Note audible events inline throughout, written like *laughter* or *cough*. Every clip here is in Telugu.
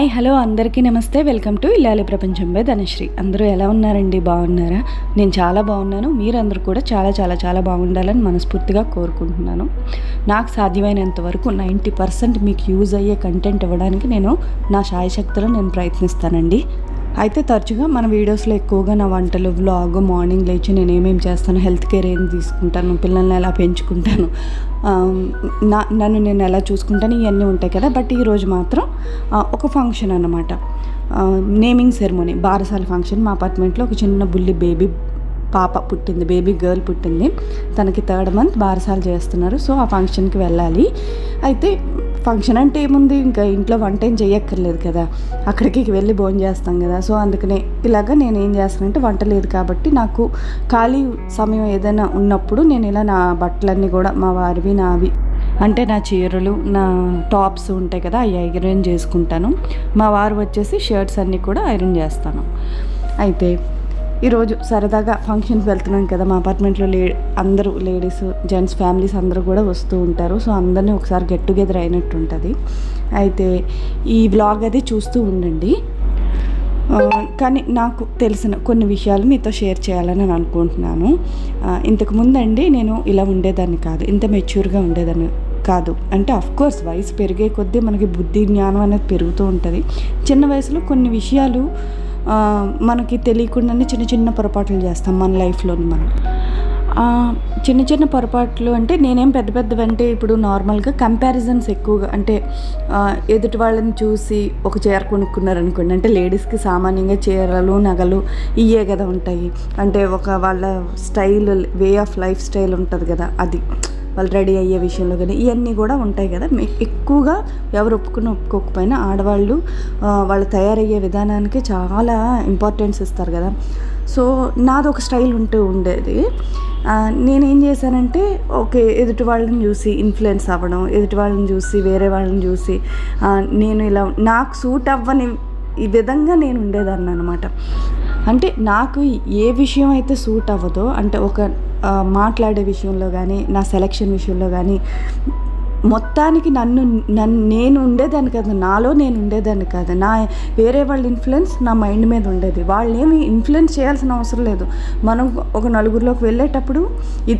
హాయ్ హలో అందరికీ నమస్తే. వెల్కమ్ టు ఇల్లాలి ప్రపంచం బై ధనశ్రీ. అందరూ ఎలా ఉన్నారండి? బాగున్నారా? నేను చాలా బాగున్నాను. మీరందరూ కూడా చాలా చాలా చాలా బాగుండాలని మనస్ఫూర్తిగా కోరుకుంటున్నాను. నాకు సాధ్యమైనంత వరకు నైంటీ పర్సెంట్ మీకు యూజ్ అయ్యే కంటెంట్ ఇవ్వడానికి నేను నా శాయశక్తులు నేను ప్రయత్నిస్తానండి. అయితే తరచుగా మన వీడియోస్లో ఎక్కువగా నా వంటలు వ్లాగ్ మార్నింగ్ లేచి నేను ఏమేమి చేస్తాను హెల్త్ కేర్ ఏం తీసుకుంటాను పిల్లల్ని ఎలా పెంచుకుంటాను నా నన్ను నేను ఎలా చూసుకుంటాను ఇవన్నీ ఉంటాయి కదా. బట్ ఈరోజు మాత్రం ఒక ఫంక్షన్ అన్నమాట. నేమింగ్ సెరమోనీ బారసాల ఫంక్షన్. మా అపార్ట్మెంట్లో ఒక చిన్న బుల్లి బేబీ పాప పుట్టింది బేబీ గర్ల్ పుట్టింది. తనకి థర్డ్ మంత్ బారసాలు చేస్తున్నారు. సో ఆ ఫంక్షన్కి వెళ్ళాలి. అయితే ఫంక్షన్ అంటే ఏముంది? ఇంకా ఇంట్లో వంట ఏం చేయక్కర్లేదు కదా. అక్కడికి వెళ్ళి భోజనం చేస్తాం కదా. సో అందుకనే ఇలాగ నేను ఏం చేస్తానంటే వంట లేదు కాబట్టి నాకు ఖాళీ సమయం ఏదైనా ఉన్నప్పుడు నేను ఇలా నా బట్టలన్నీ కూడా మా వారివి నావి అంటే నా చీరలు నా టాప్స్ ఉంటాయి కదా అవి ఐరన్ చేసుకుంటాను. మా వారు వచ్చేసి షర్ట్స్ అన్నీ కూడా ఐరన్ చేస్తాను. అయితే ఈరోజు సరదాగా ఫంక్షన్కి వెళ్తున్నాం కదా మా అపార్ట్మెంట్లో లే అందరూ లేడీస్ జెంట్స్ ఫ్యామిలీస్ అందరూ కూడా వస్తూ ఉంటారు. సో అందరినీ ఒకసారి గెట్ టుగెదర్ అయినట్టు ఉంటుంది. అయితే ఈ వ్లాగ్ అది చూస్తూ ఉండండి. కానీ నాకు తెలిసిన కొన్ని విషయాలు మీతో షేర్ చేయాలని నేను అనుకుంటున్నాను. ఇంతకుముందండి ఇంతకు ముందండి నేను ఇలా ఉండేదాన్ని కాదు ఇంత మెచ్యూర్గా ఉండేదాన్ని కాదు. అంటే అఫ్ కోర్స్ వయసు పెరిగే కొద్దీ మనకి బుద్ధి జ్ఞానం అనేది పెరుగుతూ ఉంటుంది. చిన్న వయసులో కొన్ని విషయాలు మనకి తెలియకుండానే చిన్న చిన్న పొరపాట్లు చేస్తాం మన లైఫ్లోని మనం. చిన్న చిన్న పొరపాట్లు అంటే నేనేం పెద్ద పెద్దవి అంటే ఇప్పుడు నార్మల్గా కంపారిజన్స్ ఎక్కువగా అంటే ఎదుటి వాళ్ళని చూసి ఒక చీర కొనుక్కున్నారనుకోండి అంటే లేడీస్కి సామాన్యంగా చీరలు నగలు ఇవే కదా ఉంటాయి. అంటే ఒక వాళ్ళ style way of life style ఉంటుంది కదా అది. వాళ్ళు రెడీ అయ్యే విషయంలో కానీ ఇవన్నీ కూడా ఉంటాయి కదా. ఎక్కువగా ఎవరు ఒప్పుకుని ఒప్పుకోకపోయినా ఆడవాళ్ళు వాళ్ళు తయారయ్యే విధానానికి చాలా ఇంపార్టెన్స్ ఇస్తారు కదా. సో నాది ఒక స్టైల్ ఉంటూ ఉండేది. నేనేం చేశానంటే ఓకే ఎదుటి వాళ్ళని చూసి ఇన్ఫ్లుయెన్స్ అవ్వడం ఎదుటి వాళ్ళని చూసి వేరే వాళ్ళని చూసి నేను ఇలా నాకు సూట్ అవ్వని ఈ విధంగా నేను ఉండేదాన్ని అనమాట అంటే నాకు ఏ విషయం అయితే సూట్ అవ్వదో అంటే ఒక మాట్లాడే విషయంలో కానీ నా సెలక్షన్ విషయంలో కానీ మొత్తానికి నన్ను నన్ను నేను ఉండేదాన్ని కాదు నాలో నేను ఉండేదాన్ని కాదు. నా వేరే వాళ్ళ ఇన్ఫ్లుయెన్స్ నా మైండ్ మీద ఉండేది. వాళ్ళేమి ఇన్ఫ్లుయెన్స్ చేయాల్సిన అవసరం లేదు. మనం ఒక నలుగురిలోకి వెళ్ళేటప్పుడు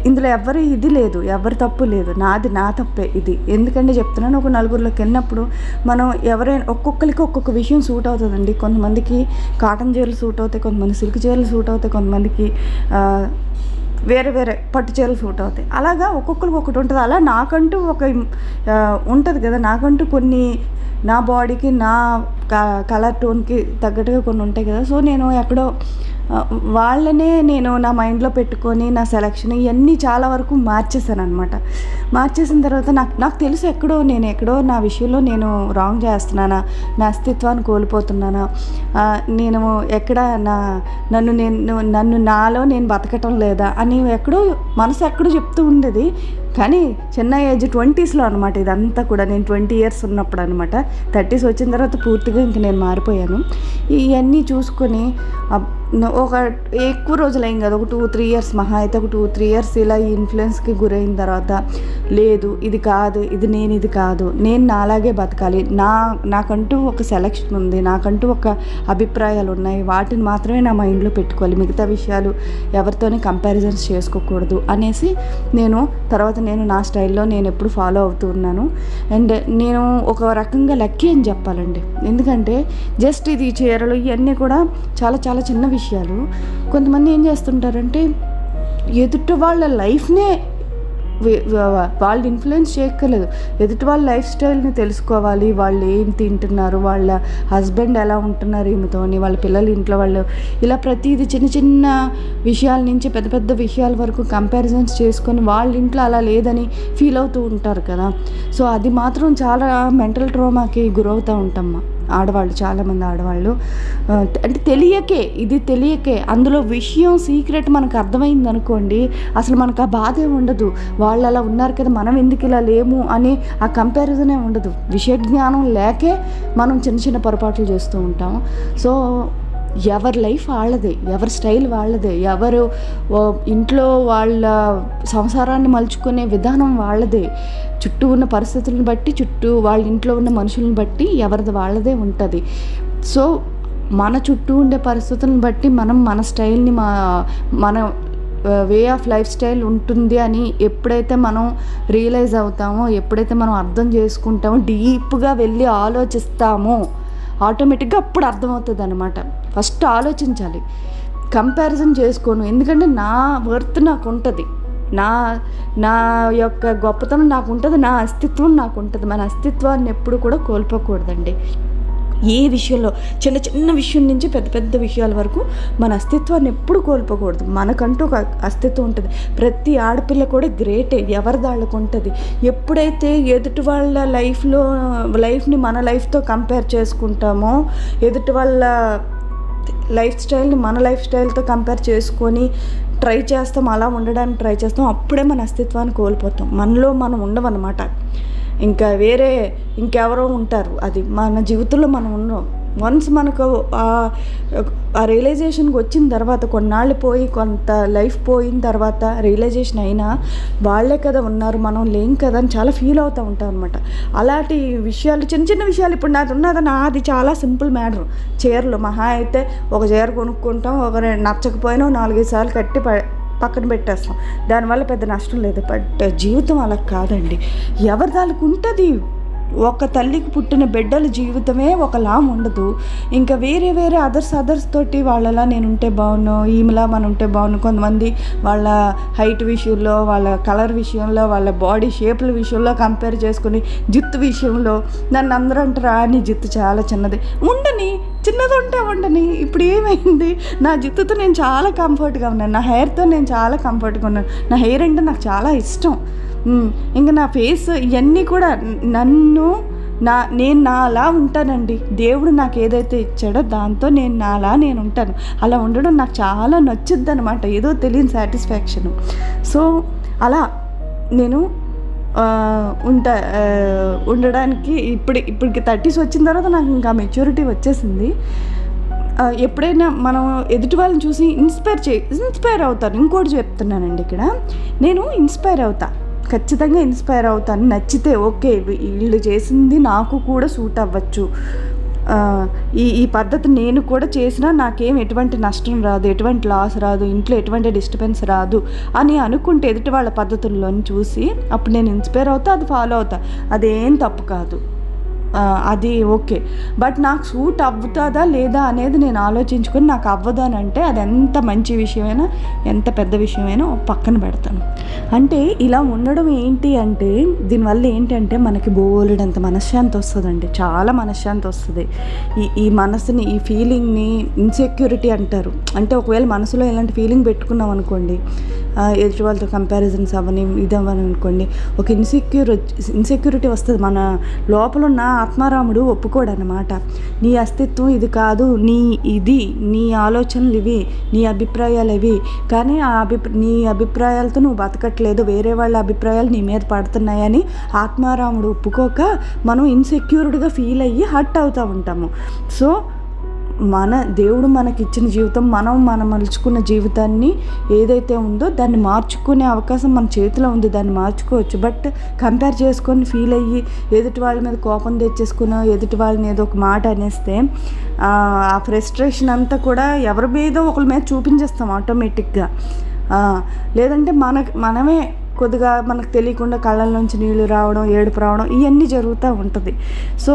ఇందులో ఎవరి ఇది లేదు ఎవరి తప్పు లేదు. నాది నా తప్పే ఇది. ఎందుకంటే చెప్తున్నాను ఒక నలుగురిలోకి వెళ్ళినప్పుడు మనం ఎవరైనా ఒక్కొక్కరికి ఒక్కొక్క విషయం సూట్ అవుతుందండి. కొంతమందికి కాటన్ చీరలు సూట్ అవుతాయి కొంతమంది సిల్క్ చీరలు సూట్ అవుతాయి కొంతమందికి వేరే వేరే పట్టు చీరలు సూట్ అవుతాయి. అలాగా ఒక్కొక్కరికి ఒకటి ఉంటుంది. అలా నాకంటూ ఒక ఉంటుంది కదా. నాకంటూ కొన్ని నా బాడీకి నా కలర్ టోన్కి తగ్గట్టుగా కొన్ని ఉంటాయి కదా. సో నేను ఎక్కడో వాళ్ళనే నేను నా మైండ్లో పెట్టుకొని నా సెలక్షన్ ఇవన్నీ చాలా వరకు మార్చేసాను అనమాట మార్చేసిన తర్వాత నాకు నాకు తెలుసు ఎక్కడో నేను ఎక్కడో నా విషయంలో నేను రాంగ్ చేస్తున్నానా నా అస్తిత్వాన్ని కోల్పోతున్నానా నేను ఎక్కడ నా నన్ను నేను నన్ను నాలో నేను బతకటం లేదా అని ఎక్కడో మనసు ఎక్కడో చెప్తూ ఉండేది. కానీ చిన్న ఏజ్ ట్వంటీస్లో అనమాట ఇదంతా కూడా. నేను ట్వంటీ ఇయర్స్ ఉన్నప్పుడు అనమాట థర్టీస్ వచ్చిన తర్వాత పూర్తిగా ఇంక నేను మారిపోయాను. ఇవన్నీ చూసుకొని ఒక ఎక్కువ రోజులు అయింది కదా ఒక టూ త్రీ ఇయర్స్ మహా అయితే ఒక టూ త్రీ ఇయర్స్ ఇలా ఈ ఇన్ఫ్లుయెన్స్కి గురైన తర్వాత లేదు ఇది కాదు ఇది నేను ఇది కాదు నేను నాలాగే బతకాలి. నా నాకంటూ ఒక సెలక్షన్ ఉంది నాకంటూ ఒక అభిప్రాయాలు ఉన్నాయి వాటిని మాత్రమే నా మైండ్లో పెట్టుకోవాలి. మిగతా విషయాలు ఎవరితోని కంపారిజన్స్ చేసుకోకూడదు అనేసి నేను తర్వాత నేను నా స్టైల్లో నేను ఎప్పుడు ఫాలో అవుతూ ఉన్నాను. అండ్ నేను ఒక రకంగా లక్కీ అని చెప్పాలండి. ఎందుకంటే జస్ట్ ఇది చీరలు ఇవన్నీ కూడా చాలా చాలా చిన్న విషయం విషయాలు. కొంతమంది ఏం చేస్తుంటారంటే ఎదుటి వాళ్ళ లైఫ్నే వాళ్ళు ఇన్ఫ్లుయెన్స్ చేయక్కర్లేదు. ఎదుటి వాళ్ళ లైఫ్ స్టైల్ని తెలుసుకోవాలి. వాళ్ళు ఏం తింటున్నారు వాళ్ళ హస్బెండ్ ఎలా ఉంటున్నారు ఈమెతోని వాళ్ళ పిల్లలు ఇంట్లో వాళ్ళు. ఇలా ప్రతిదీ చిన్న చిన్న విషయాల నుంచి పెద్ద పెద్ద విషయాల వరకు కంపారిజన్స్ చేసుకొని వాళ్ళ ఇంట్లో అలా లేదని ఫీల్ అవుతూ ఉంటారు కదా. సో అది మాత్రం చాలా మెంటల్ ట్రోమాకి గురవుతూ ఉంటామ్మా ఆడవాళ్ళు చాలామంది ఆడవాళ్ళు. అంటే తెలియకే ఇది తెలియకే అందులో విషయం సీక్రెట్ మనకు అర్థమైంది అనుకోండి అసలు మనకు ఆ బాధే ఉండదు. వాళ్ళు అలా ఉన్నారు కదా మనం ఎందుకు ఇలా లేము అని ఆ కంపారిజనే ఉండదు. విషయ జ్ఞానం లేకే మనం చిన్న చిన్న పొరపాట్లు చేస్తూ ఉంటాం సో ఎవరి లైఫ్ వాళ్ళదే ఎవరి స్టైల్ వాళ్ళదే ఎవరు ఇంట్లో వాళ్ళ సంసారాన్ని మలుచుకునే విధానం వాళ్ళదే. చుట్టూ ఉన్న పరిస్థితులను బట్టి చుట్టూ వాళ్ళ ఇంట్లో ఉన్న మనుషులను బట్టి ఎవరిది వాళ్ళదే ఉంటుంది. సో మన చుట్టూ ఉండే పరిస్థితులను బట్టి మనం మన స్టైల్ని మా మన వే ఆఫ్ లైఫ్ స్టైల్ ఉంటుంది అని ఎప్పుడైతే మనం రియలైజ్ అవుతామో ఎప్పుడైతే మనం అర్థం చేసుకుంటామో డీప్గా వెళ్ళి ఆలోచిస్తామో ఆటోమేటిక్గా అప్పుడు అర్థమవుతుంది అనమాట ఫస్ట్ ఆలోచించాలి. కంపారిజన్ చేసుకోను. ఎందుకంటే నా వర్త్ నాకు ఉంటుంది నా నా యొక్క గొప్పతనం నాకు ఉంటుంది నా అస్తిత్వం నాకు ఉంటుంది మన అస్తిత్వాన్ని ఎప్పుడు కూడా కోల్పోకూడదండి. ఏ విషయంలో చిన్న చిన్న విషయం నుంచి పెద్ద పెద్ద విషయాల వరకు మన అస్తిత్వాన్ని ఎప్పుడు కోల్పోకూడదు. మనకంటూ ఒక అస్తిత్వం ఉంటుంది. ప్రతి ఆడపిల్ల కూడా గ్రేటే ఎవరి దాళ్ళకు ఉంటుంది. ఎప్పుడైతే ఎదుటి వాళ్ళ లైఫ్లో లైఫ్ని మన లైఫ్తో కంపేర్ చేసుకుంటామో ఎదుటి వాళ్ళ లైఫ్ స్టైల్ని మన లైఫ్ స్టైల్తో కంపేర్ చేసుకొని ట్రై చేస్తాం అలా ఉండడానికి ట్రై చేస్తాం అప్పుడే మన అస్తిత్వాన్ని కోల్పోతాం. మనలో మనం ఉండవన్నమాట ఇంకా వేరే ఇంకెవరో ఉంటారు. అది మన జీవితంలో మనం ఉన్నాం. వన్స్ మనకు ఆ రియలైజేషన్కి వచ్చిన తర్వాత కొన్నాళ్ళు పోయి కొంత లైఫ్ పోయిన తర్వాత రియలైజేషన్ అయినా వాళ్ళే కదా ఉన్నారు మనం లేం కదా అని చాలా ఫీల్ అవుతూ ఉంటాం అనమాట అలాంటి విషయాలు చిన్న చిన్న విషయాలు ఇప్పుడు నాది ఉన్నది నాది చాలా సింపుల్ మ్యాటర్ చీరలు మహా అయితే ఒక చీర కొనుక్కుంటాం ఒక నచ్చకపోయినా నాలుగైదు సార్లు కట్టి పక్కన పెట్టేస్తాం. దానివల్ల పెద్ద నష్టం లేదు. బట్ జీవితం అలా కాదండి. ఎవరి దానికి ఉంటుంది? ఒక తల్లికి పుట్టిన బిడ్డల జీవితమే ఒకలా ఉండదు. ఇంకా వేరే వేరే అదర్స్ అదర్స్ తోటి వాళ్ళలా నేను ఉంటే బాగున్నాను ఈమెలా మనం ఉంటే బాగున్నాను కొంతమంది వాళ్ళ హైట్ విషయంలో వాళ్ళ కలర్ విషయంలో వాళ్ళ బాడీ షేప్ల విషయంలో కంపేర్ చేసుకుని జిత్తు విషయంలో నన్ను అందరూ అంటారా నీ జిత్తు చాలా చిన్నది. ఉండని చిన్నది ఉంటే ఉండని ఇప్పుడు ఏమైంది? నా జుత్తుతో నేను చాలా కంఫర్ట్గా ఉన్నాను. నా హెయిర్తో నేను చాలా కంఫర్ట్గా ఉన్నాను. నా హెయిర్ అంటే నాకు చాలా ఇష్టం. ఇంకా నా ఫేస్ ఇవన్నీ కూడా నన్ను నా నేను నాలా ఉంటానండి. దేవుడు నాకు ఏదైతే ఇచ్చాడో దాంతో నేను నాలా నేను ఉంటాను. అలా ఉండడం నాకు చాలా నచ్చుద్ది అనమాట ఏదో తెలియని సాటిస్ఫాక్షన్ సో అలా నేను ఉంటా ఉండడానికి ఇప్పుడు ఇప్పటికి థర్టీస్ వచ్చిన తర్వాత నాకు ఇంకా మెచ్యూరిటీ వచ్చేసింది. ఎప్పుడైనా మనం ఎదుటి వాళ్ళని చూసి ఇన్స్పైర్ చే ఇన్స్పైర్ అవుతాను. ఇంకోటి చెప్తున్నానండి ఇక్కడ. నేను ఇన్స్పైర్ అవుతా. ఖచ్చితంగా ఇన్స్పైర్ అవుతాను. నచ్చితే ఓకే వీళ్ళు చేసింది నాకు కూడా సూట్ అవ్వచ్చు. ఈ ఈ పద్ధతి నేను కూడా చేసినా నాకేం ఎటువంటి నష్టం రాదు ఎటువంటి లాస్ రాదు ఇంట్లో ఎటువంటి డిస్టర్బెన్స్ రాదు అని అనుకుంటే ఎదుటి వాళ్ళ పద్ధతుల్లోని చూసి అప్పుడు నేను ఇన్స్పైర్ అవుతా అది ఫాలో అవుతా. అదేం తప్పు కాదు. అది ఓకే. బట్ నాకు సూట్ అవ్వుతుందా లేదా అనేది నేను ఆలోచించుకొని నాకు అవ్వదు అని అంటే అది ఎంత మంచి విషయమైనా ఎంత పెద్ద విషయమైనా పక్కన పెడతాను. అంటే ఇలా ఉండడం ఏంటి అంటే దీనివల్ల ఏంటంటే మనకి బోలెడంత మనశ్శాంతి వస్తుందండి. చాలా మనశ్శాంతి వస్తుంది. ఈ ఈ మనసుని ఈ ఫీలింగ్ని ఇన్సెక్యూరిటీ అంటారు. అంటే ఒకవేళ మనసులో ఇలాంటి ఫీలింగ్ పెట్టుకున్నాం అనుకోండి ఎదుటి వాళ్ళతో కంపారిజన్స్ అవని ఇదవని అనుకోండి. ఒక ఇన్సెక్యూర్ ఇన్సెక్యూరిటీ వస్తుంది. మన లోపల ఉన్న ఆత్మారాముడు ఒప్పుకోడు అనమాట నీ అస్తిత్వం ఇది కాదు నీ ఇది నీ ఆలోచనలు ఇవి నీ అభిప్రాయాలు ఇవి. కానీ ఆ అభిప్రా నీ అభిప్రాయాలతో నువ్వు బతకట్లేదు. వేరే వాళ్ళ అభిప్రాయాలు నీ మీద పడుతున్నాయని ఆత్మారాముడు ఒప్పుకోక మనం ఇన్సెక్యూర్డ్గా ఫీల్ అయ్యి హర్ట్ అవుతూ ఉంటాము. సో మన దేవుడు మనకిచ్చిన జీవితం మనం మనం మలుచుకున్న జీవితాన్ని ఏదైతే ఉందో దాన్ని మార్చుకునే అవకాశం మన చేతిలో ఉంది దాన్ని మార్చుకోవచ్చు. బట్ కంపేర్ చేసుకొని ఫీల్ అయ్యి ఎదుటి వాళ్ళ మీద కోపం తెచ్చేసుకుని ఎదుటి వాళ్ళని ఏదో ఒక మాట అనేస్తే ఆ ఫ్రస్ట్రేషన్ అంతా కూడా ఎవరి మీద ఒకరి మీద చూపించేస్తాం ఆటోమేటిక్గా. లేదంటే మన మనమే కొద్దిగా మనకు తెలియకుండా కళ్ళ నుంచి నీళ్ళు రావడం ఏడుపు రావడం ఇవన్నీ జరుగుతూ ఉంటుంది. సో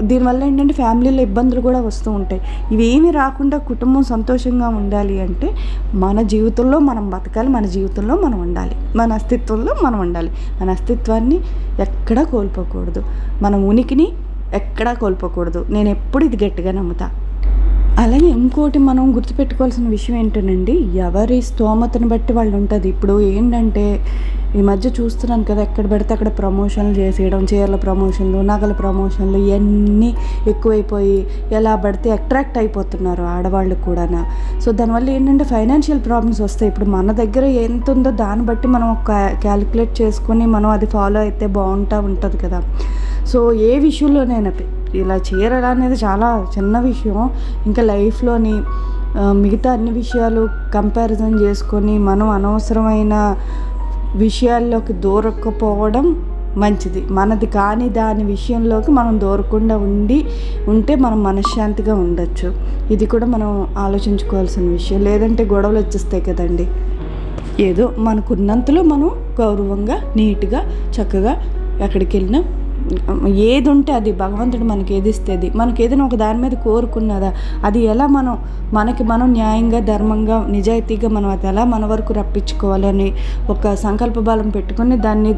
దీనివల్ల ఏంటంటే ఫ్యామిలీలో ఇబ్బందులు కూడా వస్తూ ఉంటాయి. ఇవేమి రాకుండా కుటుంబం సంతోషంగా ఉండాలి అంటే మన జీవితంలో మనం బతకాలి మన జీవితంలో మనం ఉండాలి. మన అస్తిత్వంలో మనం ఉండాలి. మన అస్తిత్వాన్ని ఎక్కడా కోల్పోకూడదు. మన ఉనికిని ఎక్కడా కోల్పోకూడదు. నేను ఎప్పుడు ఇది గట్టిగా నమ్ముతా. అలాగే ఇంకోటి మనం గుర్తుపెట్టుకోవాల్సిన విషయం ఏంటండి ఎవరి స్తోమతను బట్టి వాళ్ళు ఉంటుంది ఇప్పుడు ఏంటంటే ఈ మధ్య చూస్తున్నాను కదా ఎక్కడ పడితే అక్కడ ప్రమోషన్లు చేసేయడం చీరల ప్రమోషన్లు నగల ప్రమోషన్లు ఇవన్నీ ఎక్కువైపోయి ఎలా పడితే అట్రాక్ట్ అయిపోతున్నారు ఆడవాళ్ళు కూడా సో దానివల్ల ఏంటంటే ఫైనాన్షియల్ ప్రాబ్లమ్స్ వస్తాయి. ఇప్పుడు మన దగ్గర ఎంత ఉందో దాన్ని బట్టి మనం ఒక క్యాలిక్యులేట్ చేసుకొని మనం అది ఫాలో అయితే బాగుంటా ఉంటుంది కదా. సో ఏ విషయంలోనైనా ఇలా చీరలు అనేది చాలా చిన్న విషయం. ఇంకా లైఫ్లోని మిగతా అన్ని విషయాలు కంపారిజన్ చేసుకొని మనం అనవసరమైన విషయాల్లోకి దూరకపోవడం మంచిది. మనది కాని దాని విషయంలోకి మనం దూరకుండా ఉండి ఉంటే మనం మనశ్శాంతిగా ఉండొచ్చు. ఇది కూడా మనం ఆలోచించుకోవాల్సిన విషయం. లేదంటే గొడవలు వచ్చేస్తాయి కదండి. ఏదో మనకున్నంతలో మనం గౌరవంగా నీట్గా చక్కగా ఎక్కడికి వెళ్ళినా ఏది ఉంటే అది భగవంతుడు మనకి ఏది ఇస్తేది మనకి ఏదైనా ఒక దాని మీద కోరుకున్నదా? అది ఎలా మనం మనకి మనం న్యాయంగా ధర్మంగా నిజాయితీగా మనం అది ఎలా మన వరకు రప్పించుకోవాలని ఒక సంకల్ప బలం పెట్టుకొని దాన్ని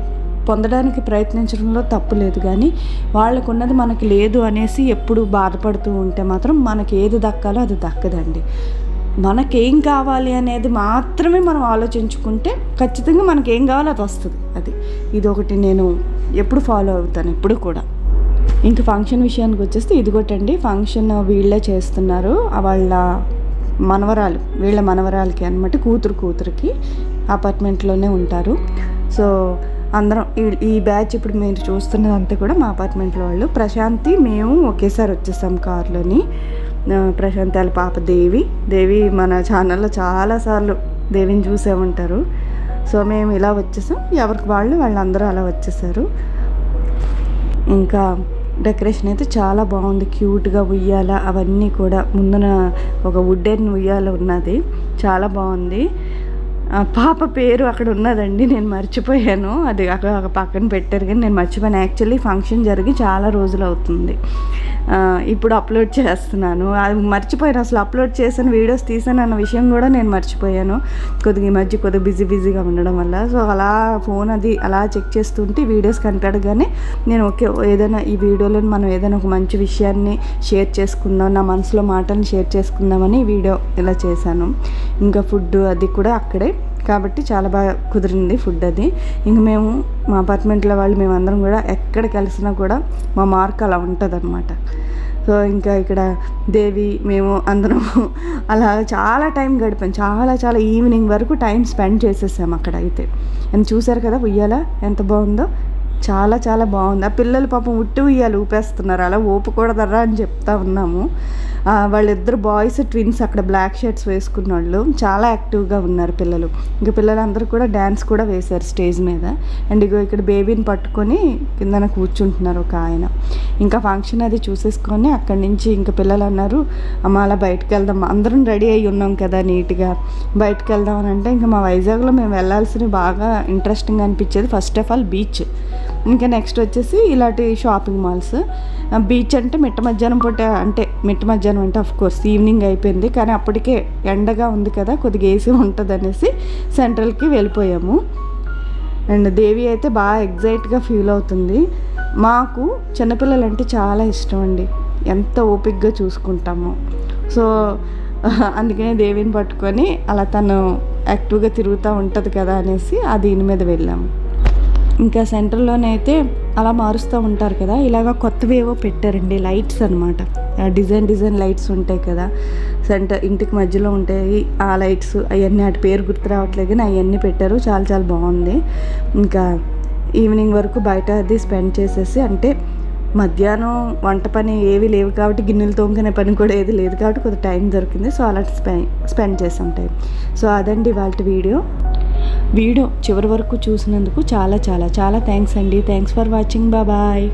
పొందడానికి ప్రయత్నించడంలో తప్పు లేదు. కానీ వాళ్ళకు ఉన్నది మనకి లేదు అనేసి ఎప్పుడు బాధపడుతూ ఉంటే మాత్రం మనకి ఏది దక్కాలో అది దక్కదండి. మనకేం కావాలి అనేది మాత్రమే మనం ఆలోచించుకుంటే ఖచ్చితంగా మనకి ఏం కావాలో అది వస్తుంది. అది. ఇదొకటి నేను ఎప్పుడు ఫాలో అవుతాను ఎప్పుడు కూడా. ఇంక ఫంక్షన్ విషయానికి వచ్చేస్తే ఇదిగోటండి ఫంక్షన్ వీళ్ళే చేస్తున్నారు. వాళ్ళ మనవరాలు వీళ్ళ మనవరాలకి అనమాట కూతురు కూతురికి అపార్ట్మెంట్లోనే ఉంటారు. సో అందరం ఈ- ఈ బ్యాచ్ ఇప్పుడు మీరు చూస్తున్నదంతా కూడా మా అపార్ట్మెంట్లో వాళ్ళు. ప్రశాంతి మేము ఒకేసారి వచ్చేసాం కార్లోని. ప్రశాంతి వాళ్ళ పాప దేవి. దేవి మన ఛానల్లో చాలాసార్లు దేవిని చూసే ఉంటారు. సో మేము ఇలా వచ్చేసాం. ఎవరికి వాళ్ళు వాళ్ళందరూ అలా వచ్చేసారు. ఇంకా డెకరేషన్ అయితే చాలా బాగుంది. క్యూట్గా ఉయ్యాల అవన్నీ కూడా ముందున ఒక వుడెన్ ఉయ్యాల ఉన్నది. చాలా బాగుంది. పాప పేరు అక్కడ ఉన్నదండి. నేను మర్చిపోయాను. అది అక్కడ పక్కన పెట్టారు కానీ నేను మర్చిపోయాను. యాక్చువల్లీ ఫంక్షన్ జరిగి చాలా రోజులు అవుతుంది. ఇప్పుడు అప్లోడ్ చేస్తున్నాను. అది మర్చిపోయాను. అసలు అప్లోడ్ చేసిన వీడియోస్ తీసాను అన్న విషయం కూడా నేను మర్చిపోయాను. కొద్దిగా ఈ మధ్య కొద్దిగా బిజీ బిజీగా ఉండడం వల్ల. సో అలా ఫోన్ అది అలా చెక్ చేస్తుంటే వీడియోస్ కనిపెడగానే నేను ఓకే ఏదైనా ఈ వీడియోలో మనం ఏదైనా ఒక మంచి విషయాన్ని షేర్ చేసుకుందాం నా మనసులో మాటలను షేర్ చేసుకుందామని వీడియో ఇలా చేశాను. ఇంకా ఫుడ్ అది కూడా అక్కడే. కాబట్టి చాలా బాగా కుదిరింది ఫుడ్ అది. ఇంక మేము మా అపార్ట్మెంట్లో వాళ్ళు మేమందరం కూడా ఎక్కడ కలిసినా కూడా మా మార్క్ అలా ఉంటుంది సో ఇంకా ఇక్కడ దేవి మేము అందరం *laughs* అలా చాలా టైం గడిపాం. చాలా చాలా ఈవినింగ్ వరకు టైం స్పెండ్ చేసేసాం అక్కడ అయితే. అని చూసారు కదా ఉయ్యాల ఎంత బాగుందో? చాలా చాలా బాగుంది. ఆ పిల్లలు పాపం ఉట్టి ఉయ్యాలు ఊపేస్తున్నారు. అలా ఊపకూడదరా అని చెప్తా ఉన్నాము. వాళ్ళిద్దరు బాయ్స్ ట్విన్స్ అక్కడ బ్లాక్ షర్ట్స్ వేసుకున్న వాళ్ళు చాలా యాక్టివ్గా ఉన్నారు పిల్లలు. ఇంకా పిల్లలందరూ కూడా డ్యాన్స్ కూడా వేశారు స్టేజ్ మీద. అండ్ ఇగో ఇక్కడ బేబీని పట్టుకొని కిందన కూర్చుంటున్నారు ఒక ఆయన. ఇంకా ఫంక్షన్ అది చూసేసుకొని అక్కడి నుంచి ఇంకా పిల్లలు అన్నారు అమ్మ అలా బయటకు వెళ్దాం. అందరం రెడీ అయ్యి ఉన్నాం కదా నీట్గా. బయటకు వెళ్దాం అని అంటే ఇంకా మా వైజాగ్లో మేము వెళ్ళాల్సినవి బాగా ఇంట్రెస్టింగ్ అనిపించేది ఫస్ట్ ఆఫ్ ఆల్ బీచ్. ఇంకా నెక్స్ట్ వచ్చేసి ఇలాంటి షాపింగ్ మాల్స్. బీచ్ అంటే మిట్ట మధ్యాహ్నం పూట అంటే మిట్ట మధ్యాహ్నం అంటే అఫ్ కోర్స్ ఈవినింగ్ అయిపోయింది. కానీ అప్పటికే ఎండగా ఉంది కదా కొద్దిగా ఏసీ ఉంటుంది అనేసి సెంట్రల్కి వెళ్ళిపోయాము. అండ్ దేవి అయితే బాగా ఎగ్జైట్గా ఫీల్ అవుతుంది. మాకు చిన్నపిల్లలు అంటే చాలా ఇష్టం అండి. ఎంత ఓపిక్గా చూసుకుంటాము. సో అందుకనే దేవిని పట్టుకొని అలా తను యాక్టివ్గా తిరుగుతూ ఉంటుంది కదా అనేసి ఆ దీని మీద వెళ్ళాము. ఇంకా సెంటర్లోనే అయితే అలా మారుస్తూ ఉంటారు కదా. ఇలాగ కొత్తవి ఏవో పెట్టారండి లైట్స్ అనమాట డిజైన్ డిజైన్ లైట్స్ ఉంటాయి కదా. సెంటర్ ఇంటికి మధ్యలో ఉంటాయి ఆ లైట్స్ అవన్నీ వాటి పేరు గుర్తు రావట్లేదు కానీ అవన్నీ పెట్టారు. చాలా చాలా బాగుంది. ఇంకా ఈవినింగ్ వరకు బయట అది స్పెండ్ చేసేసి అంటే మధ్యాహ్నం వంట పని ఏవి లేవు కాబట్టి గిన్నెలు తోముకునే పని కూడా ఏది లేదు కాబట్టి కొద్దిగా టైం దొరికింది. సో అలా స్పెండ్ స్పెండ్ చేసాం టైం. సో అదండి వాళ్ళ వీడియో. వీడియో చివరి వరకు చూసినందుకు చాలా చాలా చాలా థ్యాంక్స్ అండి. థ్యాంక్స్ ఫర్ వాచింగ్ బాబాయ్